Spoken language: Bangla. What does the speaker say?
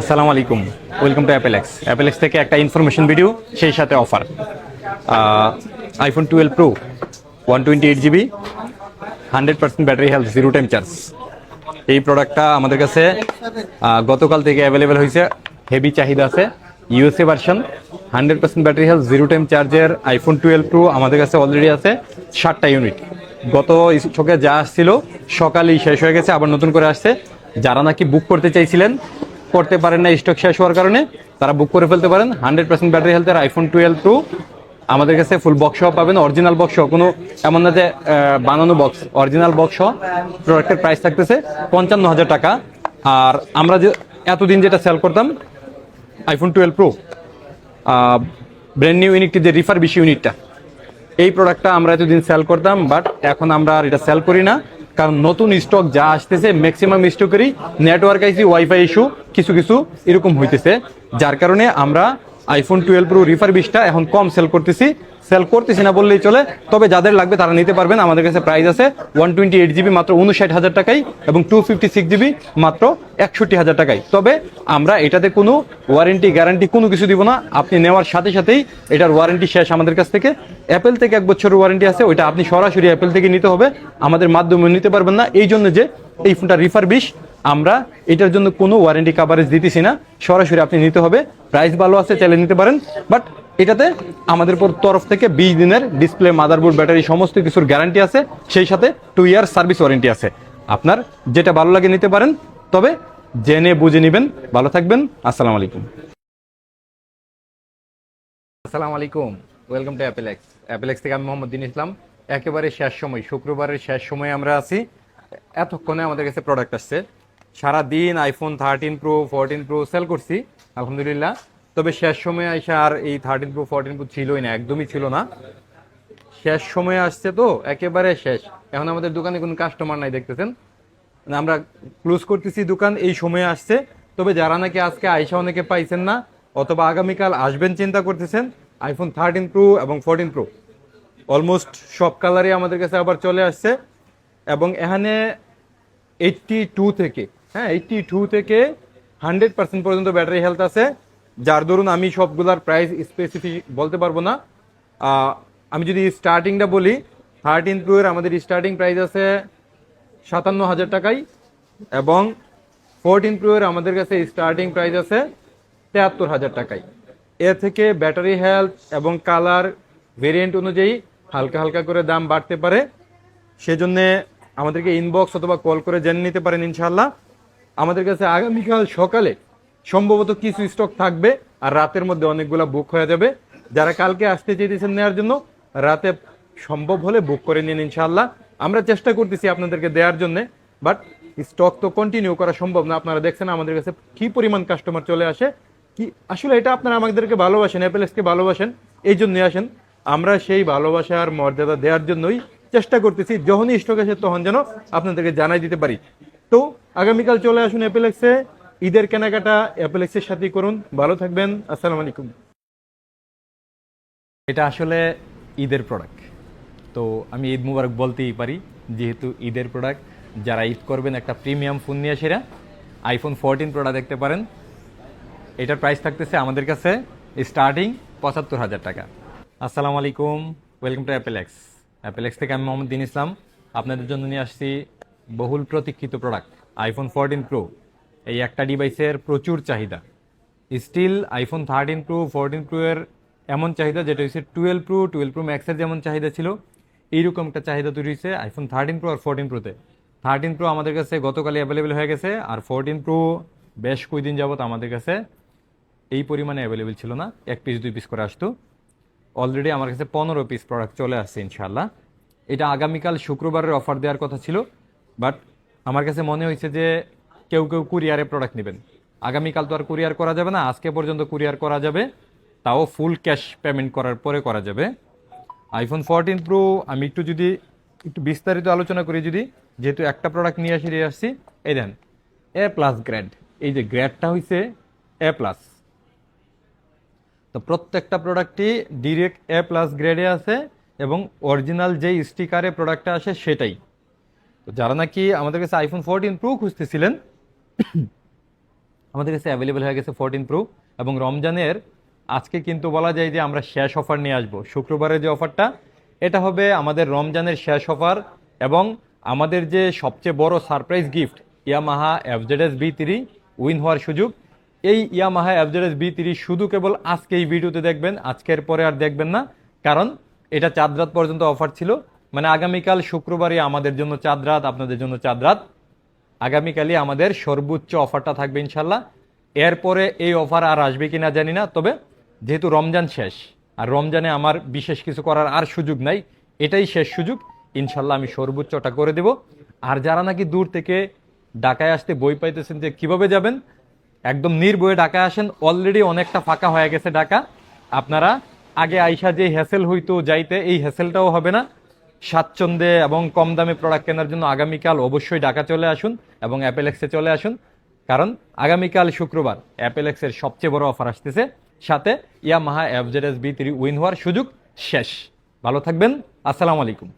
আসসালামু আলাইকুম। ওয়েলকাম টু অ্যাপেলেক্স অ্যাপেলেক্স থেকে একটা ইনফরমেশন ভিডিও সেই সাথে offer iPhone twelve pro one twenty eight GB hundred percent battery health zero time charge এই প্রোডাক্টটা আমাদের কাছে গতকাল থেকে অ্যাভেলেবেল হয়েছে। হেভি চাহিদা আছে। USA version hundred percent battery health zero time চার্জের আইফোন টুয়েলভ প্রো আমাদের কাছে অলরেডি আছে। ষাটটা ইউনিট গত স্টকে যা আসছিল, সকালেই শেষ হয়ে গেছে, আবার নতুন করে আসছে। যারা নাকি বুক করতে চাইছিলেন করতে পারেন না স্টক শেষ হওয়ার কারণে, তারা বুক করে ফেলতে পারেন। হান্ড্রেড পার্সেন্ট ব্যাটারি হেলথের আইফোন টুয়েলভ প্রো আমাদের কাছে ফুল বক্স পাবেন অরিজিনাল বক্স কোনো এমন না যে বানানো বক্স অরিজিনাল বক্স প্রোডাক্টের প্রাইস থাকতেছে পঞ্চান্ন হাজার টাকা। আর আমরা যে এতদিন যেটা সেল করতাম iPhone twelve pro brand new ইউনিটটি যে রিফার বেশি ইউনিটটা এই প্রোডাক্টটা আমরা এতদিন সেল করতাম বাট এখন আমরা আর এটা সেল করি না। কারণ নতুন স্টক যা আসতেছে ম্যাক্সিমাম স্টকেরই নেটওয়ার্ক আইসি ওয়াইফাই ইস্যু কিছু কিছু এরকম হইতেছে। যার কারণে আমরা আইফোন টুয়েলভ প্রো রিফার বিশটা এখন কম সেল করতেছি। সেল করতেছি না বললেই চলে। তবে যাদের লাগবে তারা নিতে পারবেন। আমাদের কাছে প্রাইস আছে ওয়ান টোয়েন্টি এইট জিবি মাত্র উনষাট হাজার টাকায় এবং টু ফিফটি সিক্স জিবি মাত্র একষট্টি হাজার টাকায় তবে আমরা এটাতে কোনো ওয়ারেন্টি গ্যারান্টি কোনো কিছু দিব না। আপনি নেওয়ার সাথে সাথেই এটার ওয়ারেন্টি শেষ আমাদের কাছ থেকে। অ্যাপেল থেকে এক বছরের ওয়ারেন্টি আছে, ওইটা আপনি সরাসরি অ্যাপেল থেকে নিতে হবে। আমাদের মাধ্যমে নিতে পারবেন না। এই জন্য যে এই ফোনটা রিফার বিশ আমরা এটার জন্য কোনো ওয়ারেন্টি কাভারেজ দিতেছি না। সরাসরি আপনি নিতে হবে। প্রাইস ভালো আছে, চাইলে নিতে পারেন। বাট এটাতে আমাদের পর তরফ থেকে বিশ দিনের ডিসপ্লে মাদারবোর্ড ব্যাটারি সমস্ত কিছুর গ্যারান্টি আছে। সেই সাথে টু ইয়ার সার্ভিস ওয়ারেন্টি আছে। আপনার যেটা ভালো লাগে নিতে পারেন, তবে জেনে বুঝে নেবেন। ভালো থাকবেন। আসসালামু আলাইকুম। আসসালামু আলাইকুম। ওয়েলকাম টু অ্যাপেলেক্স অ্যাপেলেক্স থেকে আমি মোহাম্মদ দিন ইসলাম। একেবারে শেষ সময়, শুক্রবারের শেষ সময় আমরা আছি। এতক্ষণে আমাদের কাছে প্রোডাক্ট আসছে। সারা দিন iPhone thirteen pro fourteen pro sell করছি। আলহামদুলিল্লাহ। তবে শেষ সময়ে আইসা আর এই থার্টিন প্রো ফোরটিন প্রো ছিলই না, একদমই ছিল না। শেষ সময় আসছে তো, একেবারে শেষ। এখন আমাদের দোকানে কোনো কাস্টমার নাই, দেখতেছেন? মানে আমরা ক্লোজ করতেছি দোকান, এই সময়ে আসছে। তবে যারা নাকি আজকে আইসা অনেকে পাইছেন না, অথবা আগামীকাল আসবেন চিন্তা করতেছেন আইফোন থার্টিন প্রো এবং ফোরটিন প্রো অলমোস্ট সব কালারই আমাদের কাছে আবার চলে আসছে। এবং এখানে এইটটি টু থেকে হ্যাঁ এইটটি টু থেকে হান্ড্রেড পার্সেন্ট পর্যন্ত ব্যাটারি হেলথ আছে। যার দরুন আমি সবগুলার প্রাইস স্পেসিফিক বলতে পারব না আমি যদি স্টার্টিংটা বলি থার্টিন প্রো এর আমাদের স্টার্টিং প্রাইস আছে সাতান্ন হাজার টাকায় এবং ফোরটিন প্রো এর আমাদের কাছে স্টার্টিং প্রাইস আছে তেয়াত্তর হাজার টাকায়। এর থেকে ব্যাটারি হেলথ এবং কালার ভেরিয়েন্ট অনুযায়ী হালকা হালকা করে দাম বাড়তে পারে। সেজন্যে আমাদেরকে ইনবক্স অথবা কল করে জেনে নিতে পারেন ইনশাল্লাহ আমাদের কাছে আগামীকাল সকালে সম্ভবত কিছু স্টক থাকবে, আর রাতের মধ্যে অনেকগুলো বুক হয়ে যাবে। যারা কালকে আসতে চেয়েছেন নেওয়ার জন্য, রাতে সম্ভব হলে বুক করে নিন ইনশাল্লাহ আমরা চেষ্টা করতেছি আপনাদেরকে দেওয়ার জন্য বাট স্টক তো কন্টিনিউ করা সম্ভব না। আপনারা দেখছেন আমাদের কাছে কি পরিমাণ কাস্টমার চলে আসে। কি, আসলে এটা আপনারা আমাদেরকে ভালোবাসেন অ্যাপেলেসকে ভালোবাসেন, এই জন্যই আসেন। আমরা সেই ভালোবাসার মর্যাদা দেওয়ার জন্যই চেষ্টা করতেছি, যখনই স্টক আসে তখন যেন আপনাদেরকে জানাই দিতে পারি। তো আগামীকাল চলে আসুন অ্যাপেলেক্সে ঈদের কেনাকাটা অ্যাপেলেক্সের সাথেই করুন। ভালো থাকবেন। আসসালামু আলাইকুম। এটা আসলে ঈদের প্রোডাক্ট তো আমি ঈদ মুবারক বলতেই পারি, যেহেতু ঈদের প্রোডাক্ট যারা ঈদ করবেন একটা প্রিমিয়াম ফোন নিয়ে সেরা আইফোন ফোরটিন প্রোডাক্ট দেখতে পারেন। এটার প্রাইস থাকতেছে আমাদের কাছে স্টার্টিং পঁচাত্তর হাজার টাকা। আসসালামু আলাইকুম। ওয়েলকাম টু অ্যাপেলেক্স অ্যাপেলেক্স থেকে আমি মোহাম্মদ দিন ইসলাম। আপনাদের জন্য নিয়ে আসছি বহুল প্রতীক্ষিত প্রোডাক্ট আইফোন ফোরটিন প্রো এই একটা ডিভাইসের প্রচুর চাহিদা। Still iPhone thirteen pro fourteen pro এর এমন চাহিদা যেটা হচ্ছে টুয়েলভ প্রো টুয়েলভ প্রো ম্যাক্সের যেমন চাহিদা ছিল, এইরকম একটা চাহিদা তৈরি হয়েছে আইফোন থার্টিন প্রো আর ফোরটিন প্রোতে থার্টিন প্রো আমাদের কাছে গতকালই অ্যাভেলেবেল হয়ে গেছে, আর ফোরটিন প্রো বেশ কয়েকদিন যাবত আমাদের কাছে এই পরিমাণে অ্যাভেলেবেল ছিল না, এক পিস দুই পিস করে আসতো। অলরেডি আমার কাছে পনেরো পিস প্রোডাক্ট চলে আসছে ইনশাল্লাহ এটা আগামীকাল শুক্রবারের অফার দেওয়ার কথা ছিল বাট আমার কাছে মনে হয়েছে যে কেউ কেউ কুরিয়ারে প্রোডাক্ট নেবেন। আগামীকাল তো আর কুরিয়ার করা যাবে না, আজকে পর্যন্ত কুরিয়ার করা যাবে, তাও ফুল ক্যাশ পেমেন্ট করার পরে করা যাবে। আইফোন ফোরটিন প্রো আমি একটু যদি, একটু বিস্তারিত আলোচনা করি যদি, যেহেতু একটা প্রোডাক্ট নিয়ে আসি, নিয়ে আসছি, এই দেন এ প্লাস গ্রেড এই যে গ্রেডটা হয়েছে এ প্লাস তো প্রত্যেকটা প্রোডাক্টই ডিরেক্ট এ প্লাস গ্রেডে আছে এবং অরিজিনাল যেই স্টিকারে প্রোডাক্টটা আসে সেটাই। তো যারা নাকি আমাদের কাছে আইফোন ফোরটিন প্রো খুঁজতেছিলেন আমাদের কাছে অ্যাভেলেবেল হয়ে গেছে ফোরটিন প্রো এবং রমজানের আজকে কিন্তু বলা যায় যে আমরা শেষ অফার নিয়ে আসব। শুক্রবারের যে অফারটা এটা হবে আমাদের রমজানের শেষ অফার এবং আমাদের যে সবচেয়ে বড় surprise gift Yamaha FZS V three win হওয়ার সুযোগ। এই ইয়ামাহা এফজেডএস বি থ্রি শুধু কেবল আজকে এই ভিডিওতে দেখবেন, আজকের পরে আর দেখবেন না। কারণ এটা চাঁদ রাত পর্যন্ত অফার ছিল। মানে আগামীকাল শুক্রবারই আমাদের জন্য চাঁদ রাত, আপনাদের জন্য চাঁদ রাত। আগামীকালই আমাদের সর্বোচ্চ অফারটা থাকবে ইনশাল্লাহ এরপরে এই অফার আর আসবে কি না জানি না, তবে যেহেতু রমজান শেষ, আর রমজানে আমার বিশেষ কিছু করার আর সুযোগ নাই, এটাই শেষ সুযোগ। ইনশাল্লাহ আমি সর্বোচ্চটা করে দেব। আর যারা নাকি দূর থেকে ঢাকায় আসতে বই পাইতেছেন যে কীভাবে যাবেন, একদম নির্ভয়ে ঢাকায় আসেন অলরেডি অনেকটা ফাঁকা হয়ে গেছে ঢাকা। আপনারা আগে আইসা যে হ্যাসেল হইতো যাইতে, এই হ্যাসেলটাও হবে না। স্বাচ্ছন্দ্যে এবং কম দামে প্রোডাক্ট কেনার জন্য আগামীকাল অবশ্যই ঢাকা চলে আসুন এবং অ্যাপেলেক্সে চলে আসুন। কারণ আগামীকাল শুক্রবার অ্যাপেলেক্সের সবচেয়ে বড় অফার আসতেছে। সাথে Yamaha FZS V three win হওয়ার সুযোগ শেষ। ভালো থাকবেন। আসসালামু আলাইকুম।